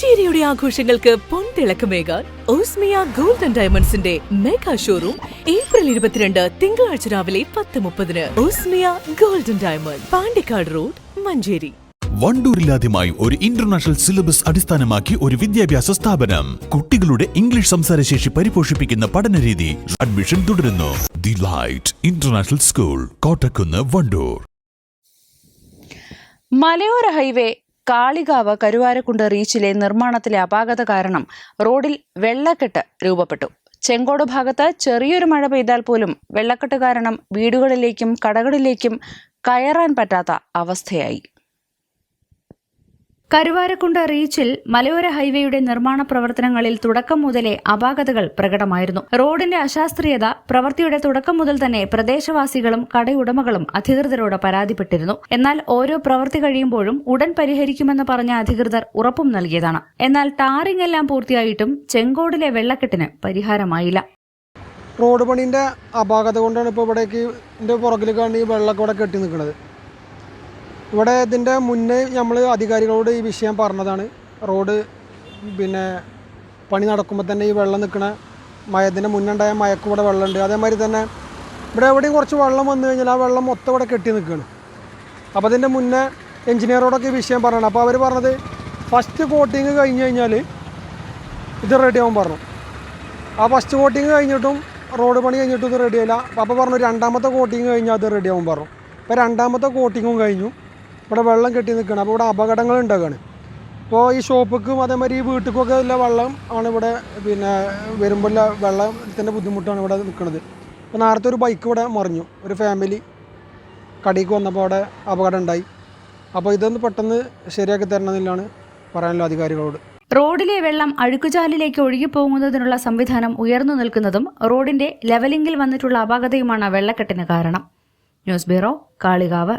മഞ്ചേരിയുടെ ആഘോഷങ്ങൾക്ക് പൊൻതിളക്കമേകാൻ ഓസ്മിയ gold and ഡയമണ്ട്സിന്റെ മെഗാ ഷോറൂം ഏപ്രിൽ ഇരുപത്തിരണ്ട് തിങ്കളാഴ്ച രാവിലെ പത്ത് മുപ്പതിന്. Osmia gold and diamond Pandikkad road Manjeri. വണ്ടൂരിലാദ്യമായി ഒരു ഇന്റർനാഷണൽ സിലബസ് അടിസ്ഥാനമാക്കി ഒരു വിദ്യാഭ്യാസ സ്ഥാപനം. കുട്ടികളുടെ ഇംഗ്ലീഷ് സംസാരശേഷി പരിപോഷിപ്പിക്കുന്ന പഠനരീതി അഡ്മിഷൻ തുടരുന്നു. The light international school Kottakkunnu Wandoor. മലയോര ഹൈവേ കാളികാവ് കരുവാരക്കുണ്ട് റീച്ചിലെ നിർമ്മാണത്തിലെ അപാകത കാരണം റോഡിൽ വെള്ളക്കെട്ട് രൂപപ്പെട്ടു. ചെങ്കോട് ഭാഗത്ത് ചെറിയൊരു മഴ പെയ്താൽ പോലും വെള്ളക്കെട്ട് കാരണം വീടുകളിലേക്കും കടകളിലേക്കും കയറാൻ പറ്റാത്ത അവസ്ഥയായി. കരുവാരക്കുണ്ട് റീച്ചിൽ മലയോര ഹൈവേയുടെ നിർമ്മാണ പ്രവർത്തനങ്ങളിൽ തുടക്കം മുതലേ അപാകതകൾ പ്രകടമായിരുന്നു. റോഡിന്റെ അശാസ്ത്രീയത പ്രവൃത്തിയുടെ തുടക്കം മുതൽ തന്നെ പ്രദേശവാസികളും കടയുടമകളും അധികൃതരോട് പരാതിപ്പെട്ടിരുന്നു. എന്നാൽ ഓരോ പ്രവൃത്തി കഴിയുമ്പോഴും ഉടൻ പരിഹരിക്കുമെന്ന് പറഞ്ഞ അധികൃതർ ഉറപ്പും നൽകിയതാണ്. എന്നാൽ ടാറിംഗ് എല്ലാം പൂർത്തിയായിട്ടും ചെങ്കോടിലെ വെള്ളക്കെട്ടിന് പരിഹാരമായില്ല. റോഡ് പണിന്റെ അപാകത കൊണ്ടാണ് ഇപ്പോൾ ഇവിടേക്ക് പുറകിൽ കാണി ഇവിടെ കെട്ടി നിൽക്കുന്നത് ഇവിടെ ഇതിന്റെ മുന്നേ നമ്മൾ അധികാരികളോട് ഈ വിഷയം പറഞ്ഞതാണ്. റോഡ് പിന്നെ പണി നടക്കുമ്പോൾ തന്നെ ഈ വെള്ളം നിൽക്കുന്ന മയത്തിന്റെ മുന്നുണ്ടായ മയക്കും ഇവിടെ വെള്ളമുണ്ട്. അതേമാതിരി തന്നെ ഇവിടെ എവിടെയും കുറച്ച് വെള്ളം വന്നു കഴിഞ്ഞാൽ ആ വെള്ളം മൊത്തം ഇവിടെ കെട്ടി നിൽക്കുകയാണ് അപ്പോൾ അതിന്റെ മുന്നേ എഞ്ചിനീയറോടൊക്കെ ഈ വിഷയം പറയണം അപ്പോൾ അവർ പറഞ്ഞത് ഫസ്റ്റ് കോട്ടിങ് കഴിഞ്ഞ് കഴിഞ്ഞാൽ ഇത് റെഡി ആവാൻ പറഞ്ഞു. ആ ഫസ്റ്റ് കോട്ടിങ് കഴിഞ്ഞിട്ടും റോഡ് പണി കഴിഞ്ഞിട്ടും ഇത് റെഡിയായില്ല അപ്പോൾ പറഞ്ഞു രണ്ടാമത്തെ കോട്ടിങ് കഴിഞ്ഞാൽ അത് റെഡിയാവും പറഞ്ഞു. അപ്പോൾ രണ്ടാമത്തെ കോട്ടിങ്ങും കഴിഞ്ഞു. ഇവിടെ വെള്ളം കെട്ടി നിൽക്കുകയാണ്. അപ്പോൾ ഇവിടെ അപകടങ്ങൾ ഉണ്ടാകുകയാണ് അപ്പോൾ ഈ ഷോപ്പിക്കും അതേമാതിരി ഈ വീട്ടിലേക്കൊക്കെ ഉള്ള വെള്ളം ആണ് ഇവിടെ പിന്നെ വരുമ്പോൾ വെള്ളത്തിന്റെ ബുദ്ധിമുട്ടാണ് ഇവിടെ നിൽക്കുന്നത്. അപ്പോൾ നേരത്തെ ഒരു ബൈക്ക് ഇവിടെ മറിഞ്ഞു. ഒരു ഫാമിലി കടയ്ക്ക് വന്നപ്പോൾ അവിടെ അപകടം ഉണ്ടായി അപ്പോൾ ഇതൊന്ന് പെട്ടെന്ന് ശരിയാക്കി തരണമെന്നില്ലാണ് പറയാനുള്ള അധികാരികളോട്. റോഡിലെ വെള്ളം അഴുക്കുചാലിലേക്ക് ഒഴുകി പോകുന്നതിനുള്ള സംവിധാനം ഉയർന്നു നിൽക്കുന്നതും റോഡിന്റെ ലെവലിംഗിൽ വന്നിട്ടുള്ള അപാകതയുമാണ് വെള്ളക്കെട്ടിന് കാരണം. News bureau Kalikavu.